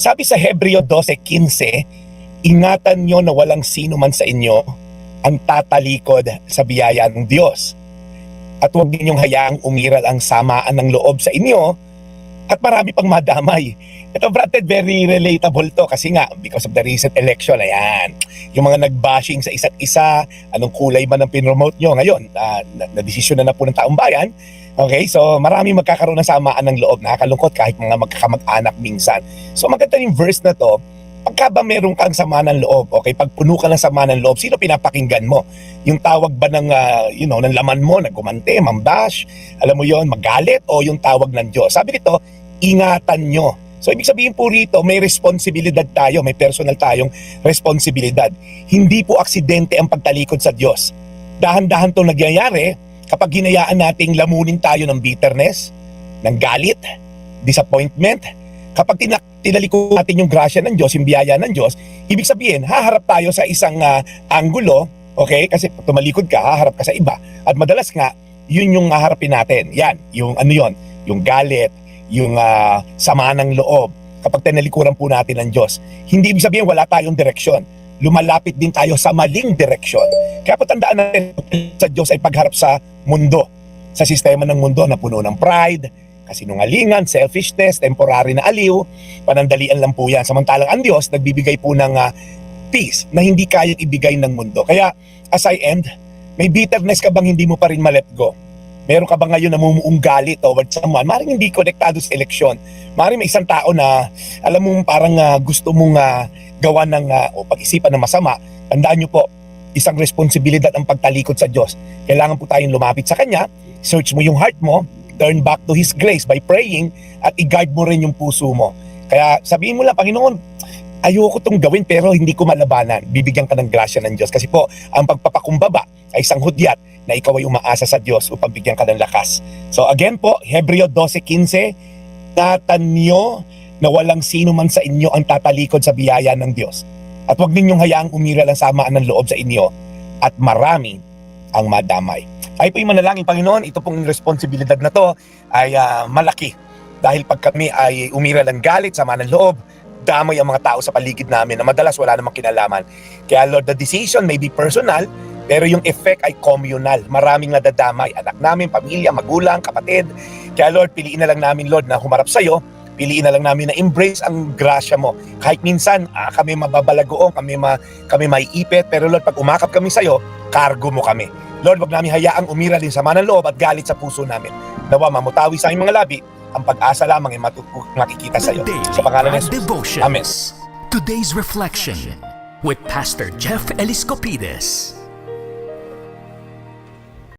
Sabi sa Hebreo 12.15, ingatan nyo na walang sino man sa inyo ang tatalikod sa biyaya ng Diyos. At huwag ninyong hayaang umiral ang samaan ng loob sa inyo at marami pang madamay. Ito, Brad very relatable to kasi nga, because of the recent election, ayan, yung mga nagbashing sa isa't isa, anong kulay man ang pinromote nyo ngayon, na, na, na desisyon na na po ng taong bayan, Okay, so marami magkakaroon ng samaan ng loob, nakakalungkot kahit mga magkakamag-anak minsan. So maganda yung verse na to, pagka ba meron kang sama ng loob, okay, pag puno ka ng sama ng loob, sino pinapakinggan mo? Yung tawag ba ng, ah, you know, ng laman mo, nagkumante, mambash, alam mo yon magalit, o yung tawag ng Diyos? Sabi nito, ingatan nyo. So ibig sabihin po rito, may responsibilidad tayo, may personal tayong responsibilidad. Hindi po aksidente ang pagtalikod sa Diyos. Dahan-dahan to nagyayari kapag hinayaan nating lamunin tayo ng bitterness, ng galit, disappointment, kapag tina- tinaliko natin yung grasya ng Diyos, yung biyaya ng Diyos, ibig sabihin, haharap tayo sa isang ah, anggulo, okay? Kasi tumalikod ka, haharap ka sa iba. At madalas nga, yun yung haharapin natin. Yan, yung ano yon, yung galit, yung ah, sama ng loob, kapag tinalikuran po natin ng Diyos. Hindi ibig sabihin wala tayong direksyon. Lumalapit din tayo sa maling direksyon. Kaya po tandaan natin sa Diyos ay pagharap sa mundo, sa sistema ng mundo na puno ng pride, kasinungalingan, selfishness, temporary na aliw, panandalian lang po yan. Samantalang ang Diyos nagbibigay po ng ah, peace na hindi kayang ibigay ng mundo. Kaya as I end, may bitterness ka bang hindi mo pa rin ma-let go? Meron ka ba ngayon namumuong galit towards someone? Maring hindi konektado sa eleksyon. Maring may isang tao na alam mo parang ah, gusto mong ah, gawa ng ah, o pag-isipan ng masama. Tandaan nyo po, isang responsibilidad ang pagtalikod sa Diyos. Kailangan po tayong lumapit sa Kanya, search mo yung heart mo, turn back to His grace by praying at i-guard mo rin yung puso mo. Kaya sabihin mo lang, Panginoon, ayoko tong gawin pero hindi ko malabanan. Bibigyan ka ng grasya ng Diyos. Kasi po, ang pagpapakumbaba ay isang hudyat na ikaw ay umaasa sa Diyos upang bigyan ka ng lakas. So again po, Hebreo 12.15, tatan nyo na walang sino man sa inyo ang tatalikod sa biyaya ng Diyos. At huwag ninyong hayaang umiral ang samaan ng loob sa inyo at marami ang madamay. Tayo po yung manalangin, Panginoon, ito pong responsibilidad na to ay ah, malaki. Dahil pag kami ay umiral ng galit, sama ng loob, damay ang mga tao sa paligid namin na madalas wala namang kinalaman. Kaya Lord, the decision may be personal, pero yung effect ay communal. Maraming nadadamay. Anak namin, pamilya, magulang, kapatid. Kaya Lord, piliin na lang namin, Lord, na humarap sa'yo. Piliin na lang namin na embrace ang grasya mo. Kahit minsan, ah, kami mababalagoong, kami, ma, kami maiipit. Pero Lord, pag umakap kami sa'yo, cargo mo kami. Lord, wag namin hayaang umira din sa ng loob at galit sa puso namin. Nawa mamutawi sa aming mga labi, ang pag-asa lamang ay matu- makikita sa iyo. Sa pangalan ng Jesus. Amen. Today's reflection with Pastor Jeff Eliscopides.